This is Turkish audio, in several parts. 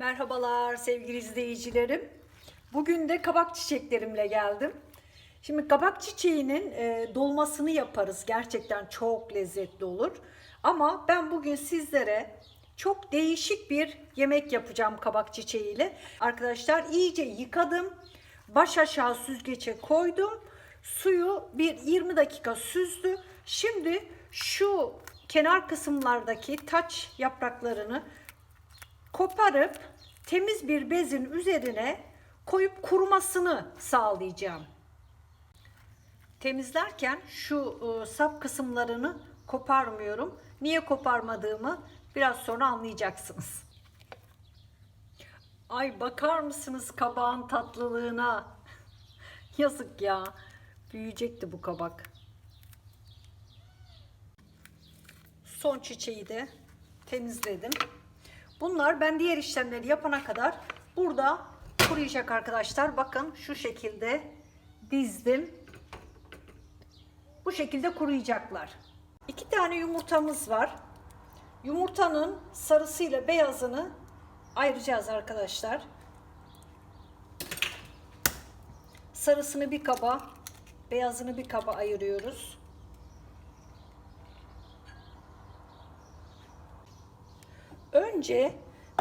Merhabalar sevgili izleyicilerim. Bugün de kabak çiçeklerimle geldim. Şimdi kabak çiçeğinin e, dolmasını yaparız. Gerçekten çok lezzetli olur. Ama ben bugün sizlere çok değişik bir yemek yapacağım kabak çiçeğiyle. Arkadaşlar iyice yıkadım. Baş aşağı süzgece koydum. Suyu bir 20 dakika süzdü. Şimdi şu kenar kısımlardaki taç yapraklarını koparıp temiz bir bezin üzerine koyup kurumasını sağlayacağım. Temizlerken şu e, sap kısımlarını koparmıyorum. Niye koparmadığımı biraz sonra anlayacaksınız. Ay bakar mısınız kabağın tatlılığına? Yazık ya. Büyüyecekti bu kabak. Son çiçeği de temizledim. Bunlar ben diğer işlemleri yapana kadar burada kuruyacak arkadaşlar. Bakın şu şekilde dizdim. Bu şekilde kuruyacaklar. İki tane yumurtamız var. Yumurtanın sarısıyla beyazını ayıracağız arkadaşlar. Sarısını bir kaba, beyazını bir kaba ayırıyoruz. Önce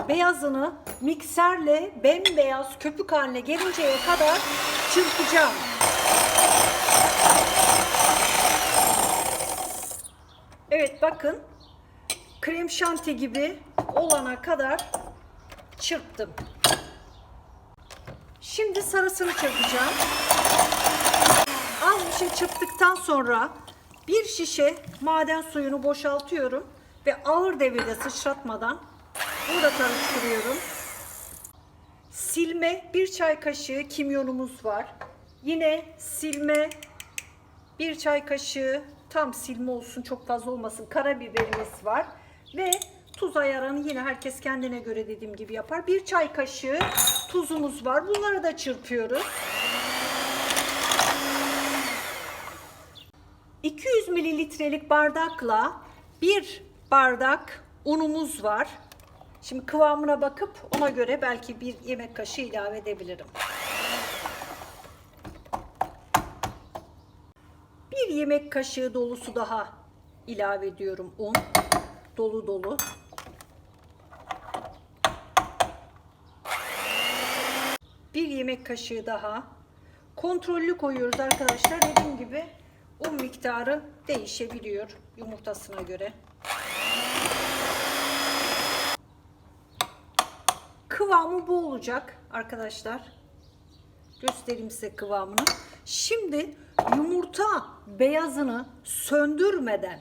beyazını mikserle bembeyaz köpük haline gelinceye kadar çırpacağım. Evet bakın krem şanti gibi olana kadar çırptım. Şimdi sarısını çırpacağım. Az bir şey çırptıktan sonra bir şişe maden suyunu boşaltıyorum ve ağır devirde sıçratmadan burada karıştırıyorum. Silme bir çay kaşığı kimyonumuz var. Yine silme bir çay kaşığı tam silme olsun çok fazla olmasın karabiberimiz var ve tuz ayarını yine herkes kendine göre dediğim gibi yapar. Bir çay kaşığı tuzumuz var. Bunları da çırpıyoruz. 200 mililitrelik bardakla bir bardak unumuz var. Şimdi kıvamına bakıp ona göre belki bir yemek kaşığı ilave edebilirim. Bir yemek kaşığı dolusu daha ilave ediyorum un. Dolu dolu. Bir yemek kaşığı daha. Kontrollü koyuyoruz arkadaşlar. Dediğim gibi un miktarı değişebiliyor yumurtasına göre. Kıvamı bu olacak arkadaşlar. Göstereyim size kıvamını. Şimdi yumurta beyazını söndürmeden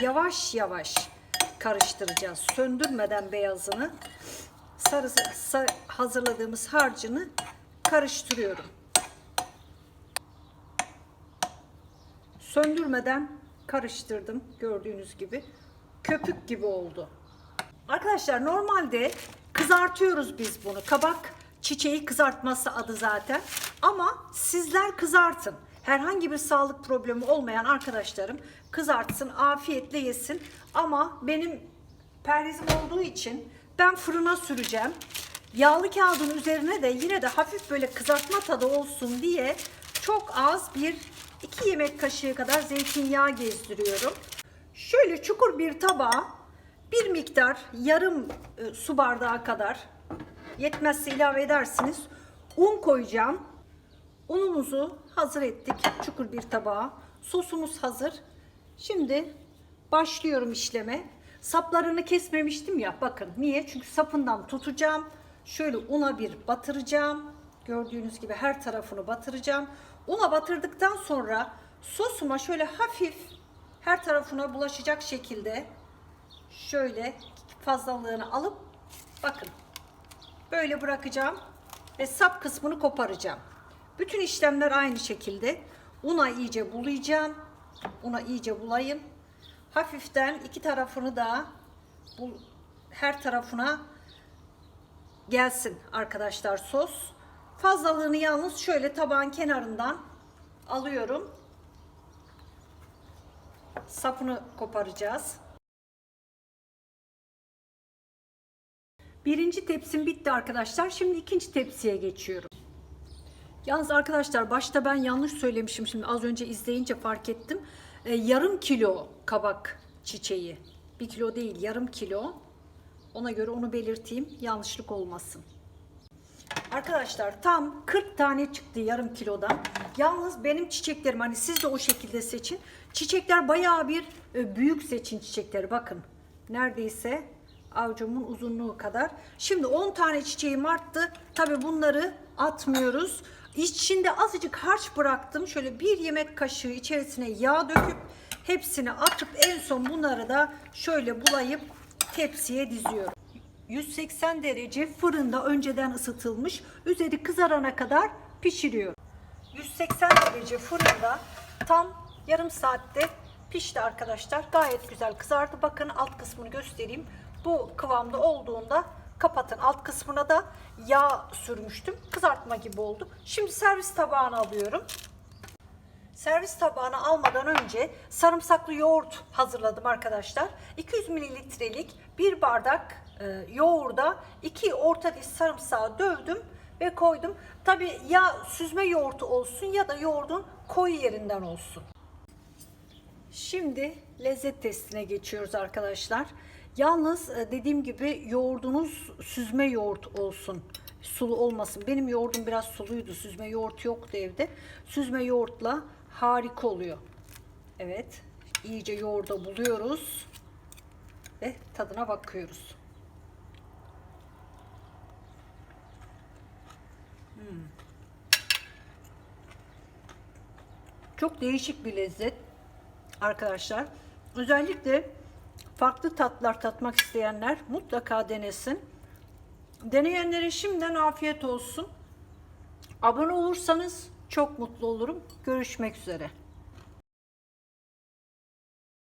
yavaş yavaş karıştıracağız. Söndürmeden beyazını sarı, sarı hazırladığımız harcını karıştırıyorum. Söndürmeden karıştırdım gördüğünüz gibi. Köpük gibi oldu. Arkadaşlar normalde kızartıyoruz biz bunu. Kabak çiçeği kızartması adı zaten. Ama sizler kızartın. Herhangi bir sağlık problemi olmayan arkadaşlarım kızartsın, afiyetle yesin. Ama benim perhizim olduğu için ben fırına süreceğim. Yağlı kağıdın üzerine de yine de hafif böyle kızartma tadı olsun diye çok az bir iki yemek kaşığı kadar zeytinyağı gezdiriyorum. Şöyle çukur bir tabağa bir miktar yarım e, su bardağı kadar yetmezse ilave edersiniz. Un koyacağım. Unumuzu hazır ettik çukur bir tabağa. Sosumuz hazır. Şimdi başlıyorum işleme. Saplarını kesmemiştim ya bakın niye? Çünkü sapından tutacağım. Şöyle una bir batıracağım. Gördüğünüz gibi her tarafını batıracağım. Una batırdıktan sonra sosuma şöyle hafif her tarafına bulaşacak şekilde şöyle fazlalığını alıp bakın böyle bırakacağım ve sap kısmını koparacağım. Bütün işlemler aynı şekilde. Una iyice bulayacağım. Una iyice bulayım. Hafiften iki tarafını da bu her tarafına gelsin arkadaşlar sos. Fazlalığını yalnız şöyle tabağın kenarından alıyorum. Sapını koparacağız. Birinci tepsim bitti arkadaşlar. Şimdi ikinci tepsiye geçiyorum. Yalnız arkadaşlar başta ben yanlış söylemişim. Şimdi az önce izleyince fark ettim. Ee, yarım kilo kabak çiçeği. Bir kilo değil yarım kilo. Ona göre onu belirteyim. Yanlışlık olmasın. Arkadaşlar tam 40 tane çıktı yarım kilodan. Yalnız benim çiçeklerim hani siz de o şekilde seçin. Çiçekler bayağı bir e, büyük seçin çiçekleri bakın. Neredeyse avucumun uzunluğu kadar. Şimdi 10 tane çiçeğim arttı. Tabi bunları atmıyoruz. İçinde azıcık harç bıraktım. Şöyle bir yemek kaşığı içerisine yağ döküp hepsini atıp en son bunları da şöyle bulayıp tepsiye diziyorum. 180 derece fırında önceden ısıtılmış. Üzeri kızarana kadar pişiriyorum. 180 derece fırında tam yarım saatte pişti arkadaşlar. Gayet güzel kızardı. Bakın alt kısmını göstereyim. Bu kıvamda olduğunda kapatın. Alt kısmına da yağ sürmüştüm. Kızartma gibi oldu. Şimdi servis tabağına alıyorum. Servis tabağına almadan önce sarımsaklı yoğurt hazırladım arkadaşlar. 200 mililitrelik bir bardak e, yoğurda iki orta diş sarımsağı dövdüm ve koydum. Tabi ya süzme yoğurtu olsun ya da yoğurdun koyu yerinden olsun. Şimdi lezzet testine geçiyoruz arkadaşlar. Yalnız e, dediğim gibi yoğurdunuz süzme yoğurt olsun. Sulu olmasın. Benim yoğurdum biraz suluydu. Süzme yoğurt yoktu evde. Süzme yoğurtla harika oluyor. Evet. iyice yoğurda buluyoruz. Ve tadına bakıyoruz. Hmm. Çok değişik bir lezzet arkadaşlar. Özellikle farklı tatlar tatmak isteyenler mutlaka denesin. Deneyenlere şimdiden afiyet olsun. Abone olursanız çok mutlu olurum. Görüşmek üzere.